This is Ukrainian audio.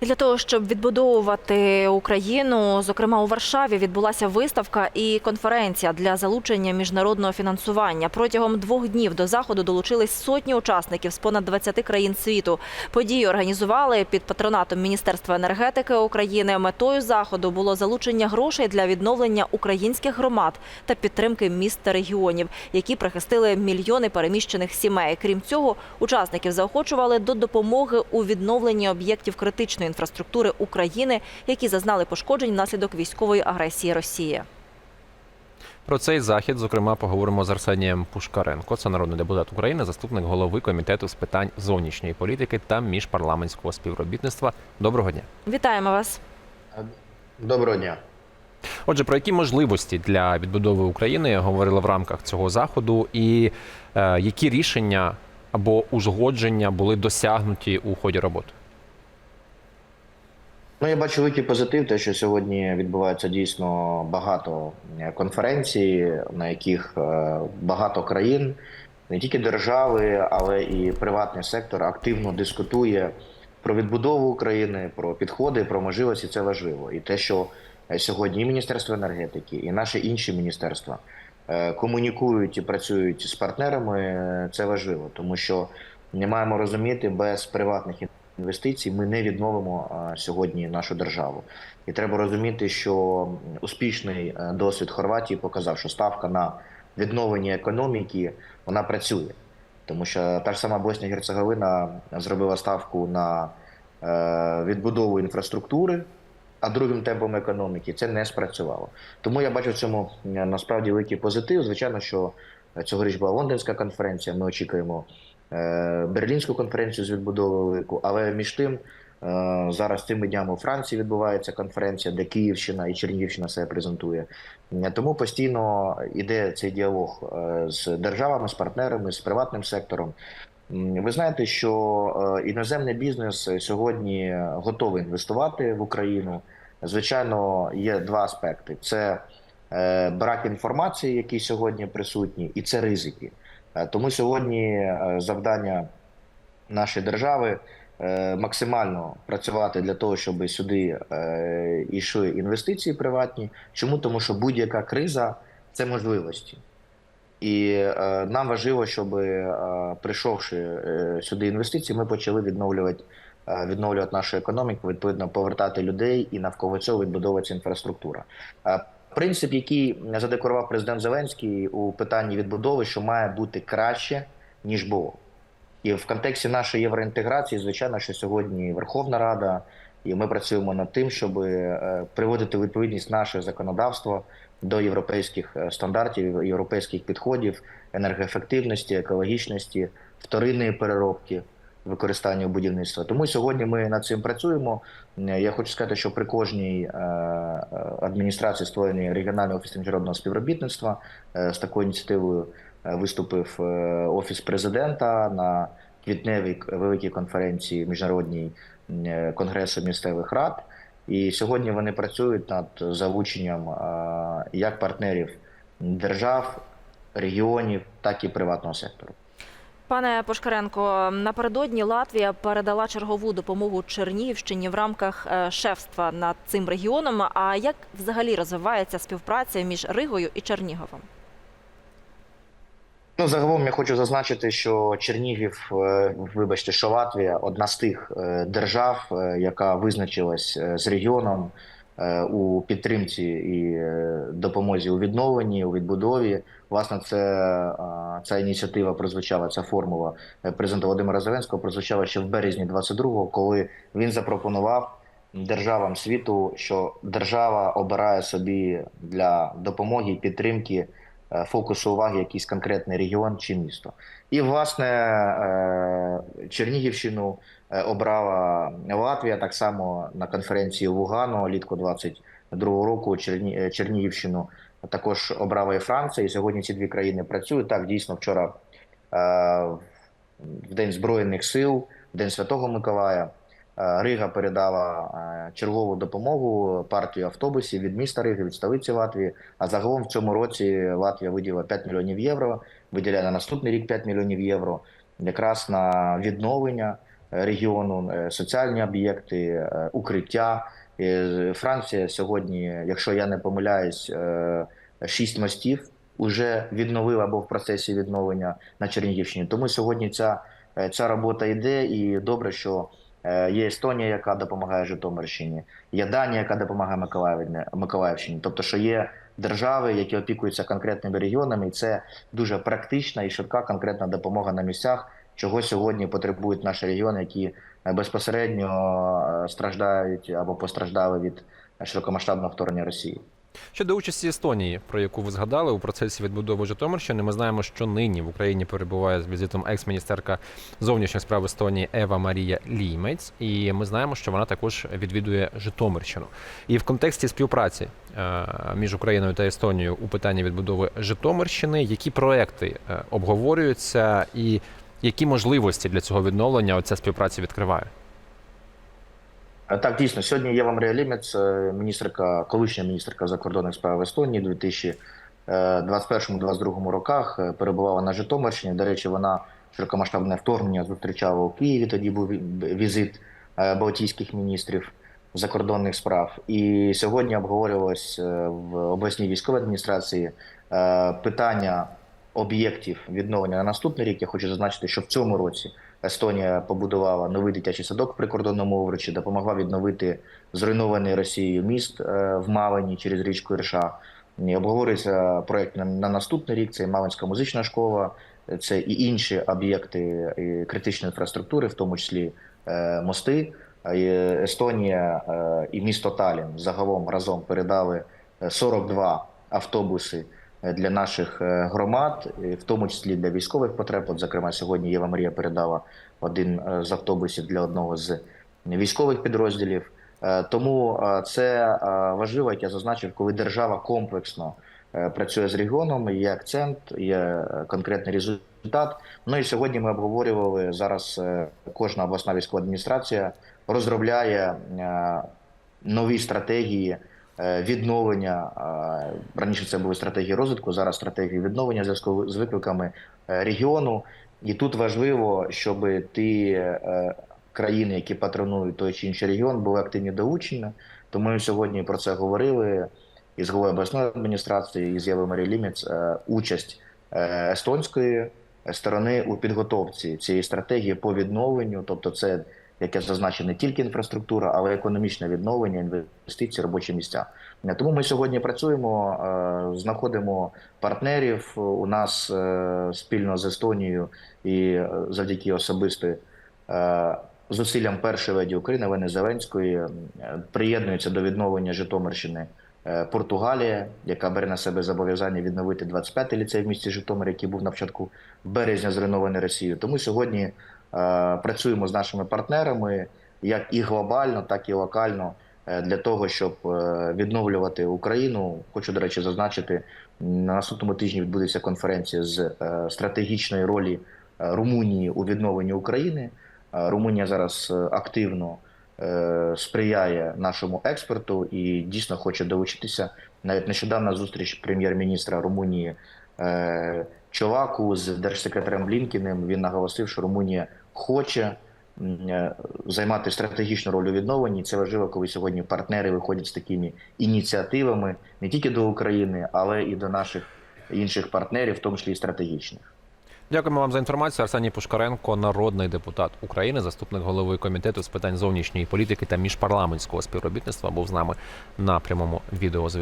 Для того, щоб відбудовувати Україну, зокрема у Варшаві, відбулася виставка і конференція для залучення міжнародного фінансування. Протягом двох днів до заходу долучились сотні учасників з понад 20 країн світу. Подію організували під патронатом Міністерства енергетики України. Метою заходу було залучення грошей для відновлення українських громад та підтримки міст та регіонів, які прихистили мільйони переміщених сімей. Крім цього, учасників заохочували до допомоги у відновленні об'єктів критичної інфраструктури України, які зазнали пошкоджень внаслідок військової агресії Росії. Про цей захід, зокрема, поговоримо з Арсенієм Пушкаренко. Це народний депутат України, заступник голови комітету з питань зовнішньої політики та міжпарламентського співробітництва. Доброго дня. Вітаємо вас. Доброго дня. Отже, про які можливості для відбудови України говорили в рамках цього заходу, і е, які рішення або узгодження були досягнуті у ході роботи? Ну, я бачу великий позитив, те, що сьогодні відбувається дійсно багато е, конференцій, на яких е, багато країн, не тільки держави, але і приватний сектор активно дискутує про відбудову України, про підходи, про можливості. Це важливо. І те, що е, сьогодні і Міністерство енергетики, і наші інші міністерства комунікують і працюють з партнерами, це важливо, тому що не маємо розуміти без приватних інвестицій ми не відновимо сьогодні нашу державу. І треба розуміти, що успішний е, досвід Хорватії показав, що ставка на відновлення економіки вона працює. Тому що та ж сама Боснія Герцеговина зробила ставку на е, відбудову інфраструктури, а другим темпом економіки це не спрацювало. Тому я бачу в цьому е, насправді великий позитив. Звичайно, що цьогоріч була лондонська конференція. Ми очікуємо Берлінську конференцію з відбудови велику, але між тим е, зараз цими днями у Франції відбувається конференція, де Київщина і Чернігівщина себе презентує. Е, Тому постійно йде цей діалог е, з державами, з партнерами, з приватним сектором. Ви знаєте, що е, іноземний бізнес сьогодні готовий інвестувати в Україну. Звичайно, є два аспекти: це е, брак інформації, який сьогодні присутній, і це ризики. Е, Тому сьогодні е, завдання нашої держави е, максимально працювати для того, щоб сюди йшли інвестиції приватні. Чому? Тому що будь-яка криза це можливості. І нам важливо, щоб прийшовши сюди інвестиції, ми почали відновлювати, відновлювати нашу економіку, відповідно повертати людей і навколо цього відбудовується інфраструктура. Принцип, який задекларував президент Зеленський у питанні відбудови, що має бути краще ніж було. І в контексті нашої євроінтеграції, звичайно, що сьогодні Верховна Рада, і ми працюємо над тим, щоб е, приводити відповідність наше законодавство до європейських е, стандартів, європейських підходів, енергоефективності, екологічності, вторинної переробки, використання будівництва. Тому сьогодні ми над цим працюємо. Е, Я хочу сказати, що при кожній е, е, адміністрації створення регіонального офісу міжнародного співробітництва з такою ініціативою виступив офіс президента на квітневій великій конференції міжнародній конгресу місцевих рад. І сьогодні вони працюють над залученням як партнерів держав, регіонів, так і приватного сектору. Пане Пошкаренко, напередодні Латвія передала чергову допомогу Чернігівщині в рамках е, шефства над цим регіоном. А як взагалі розвивається співпраця між Ригою і Черніговом? Ну, загалом я хочу зазначити, що Чернігів, е, вибачте, що Латвія одна з тих е, держав, яка визначилась з регіоном у підтримці і е, допомозі у відновленні, у відбудові. Власне, це е, ця ініціатива прозвучала, ця формула е, президента Володимира Зеленського прозвучала ще в березні 22-го, коли він запропонував державам світу, що держава обирає собі для допомоги і підтримки е, фокусу уваги якийсь конкретний регіон чи місто. І, власне, е, Чернігівщину е, обрала Латвія так само на конференції в Лугано влітку 22-го року. Черні- е, Чернігівщину також обрала і Франція. І сьогодні ці дві країни працюють. Так, дійсно, вчора е, в День Збройних сил, в День Святого Миколая. е, Рига передала е, чергову допомогу партію автобусів від міста Риги, від столиці Латвії. А загалом в цьому році Латвія виділила 5 мільйонів євро, виділяє на наступний рік 5 мільйонів євро якраз на відновлення е, регіону, е, соціальні об'єкти, е, укриття. Е, Франція сьогодні, якщо я не помиляюсь, шість мостів вже відновила або в процесі відновлення на Чернігівщині. Тому сьогодні ця, ця робота йде, і добре, що є Естонія, яка допомагає Житомирщині, є Данія, яка допомагає Миколаївщині. Тобто, що є держави, які опікуються конкретними регіонами, і це дуже практична і швидка конкретна допомога на місцях, чого сьогодні потребують наші регіони, які е, безпосередньо е, страждають або постраждали від широкомасштабного вторгнення Росії. Щодо участі Естонії, про яку ви згадали у процесі відбудови Житомирщини, ми знаємо, що нині в Україні перебуває з візитом екс-міністерка зовнішніх справ Естонії Ева Марія Ліймець, і ми знаємо, що вона також відвідує Житомирщину. І в контексті співпраці е, між Україною та Естонією у питанні відбудови Житомирщини, які проекти обговорюються, і які можливості для цього відновлення оця співпраця відкриває? Е, Так, дійсно, сьогодні Єва Марія Лімець, е, міністерка, колишня міністерка закордонних справ Естонії у 2021-2022 роках е, перебувала на Житомирщині. До речі, вона широкомасштабне вторгнення зустрічала у Києві. Тоді був візит е, балтійських міністрів закордонних справ. І сьогодні обговорювалось е, в обласній військовій адміністрації е, питання об'єктів відновлення на наступний рік. Я хочу зазначити, що в цьому році Естонія побудувала новий дитячий садок в прикордонному Овручі, допомогла відновити зруйнований Росією міст е, в Малині через річку Ірша. Обговорюється проект на, на наступний рік. Це і Малинська музична школа, це і інші об'єкти критичної інфраструктури, в тому числі е, мости. Естонія е, і місто Талін загалом разом передали е, 42 автобуси для наших е, громад, е, в тому числі для військових потреб. От, зокрема, сьогодні Єва Марія передала один е, з автобусів для одного з військових підрозділів. Е, Тому е, це е, важливо, як я зазначив, коли держава комплексно е, працює з регіоном, є акцент, є е, конкретний результат. Ну і сьогодні ми обговорювали зараз. е, Кожна обласна військова адміністрація розробляє е, нові стратегії е, відновлення. е, Раніше це були стратегії розвитку, зараз стратегії відновлення зв'язку з викликами е, регіону. І тут важливо, щоб ті е, країни, які патронують той чи інший регіон, були активні долучені. Тому ми сьогодні про це говорили із головою обласної адміністрації, із Євою Марії Лімець, е, участь естонської сторони у підготовці цієї стратегії по відновленню. Тобто, це як я зазначив, не тільки інфраструктура, але й економічне відновлення, інвестиції, робочі місця. Тому ми сьогодні працюємо, е, знаходимо партнерів у нас е, спільно з Естонією і е, завдяки особисто е, зусиллям першої леді України Олени Зеленської приєднується до відновлення Житомирщини. Португалія, яка бере на себе зобов'язання відновити 25-й ліцей в місті Житомир, який був на початку березня зруйнований Росією. Тому сьогодні працюємо з нашими партнерами як і глобально, так і локально е, для того, щоб е, відновлювати Україну. Хочу, до речі, зазначити, на наступному тижні відбудеться конференція з е, стратегічної ролі е, Румунії у відновленні України. Е, Румунія зараз е, активно е, сприяє нашому експорту і дійсно хоче долучитися. Навіть нещодавна зустріч прем'єр-міністра Румунії е, Човаку з держсекретарем Блінкіним. Він наголосив, що Румунія хоче е, займати стратегічну роль у відновленні. Це важливо, коли сьогодні партнери виходять з такими ініціативами не тільки до України, але і до наших інших партнерів, в тому числі і стратегічних. Дякуємо вам за інформацію. Арсеній Пушкаренко, народний депутат України, заступник голови комітету з питань зовнішньої політики та міжпарламентського співробітництва, був з нами на прямому відеозв'язку.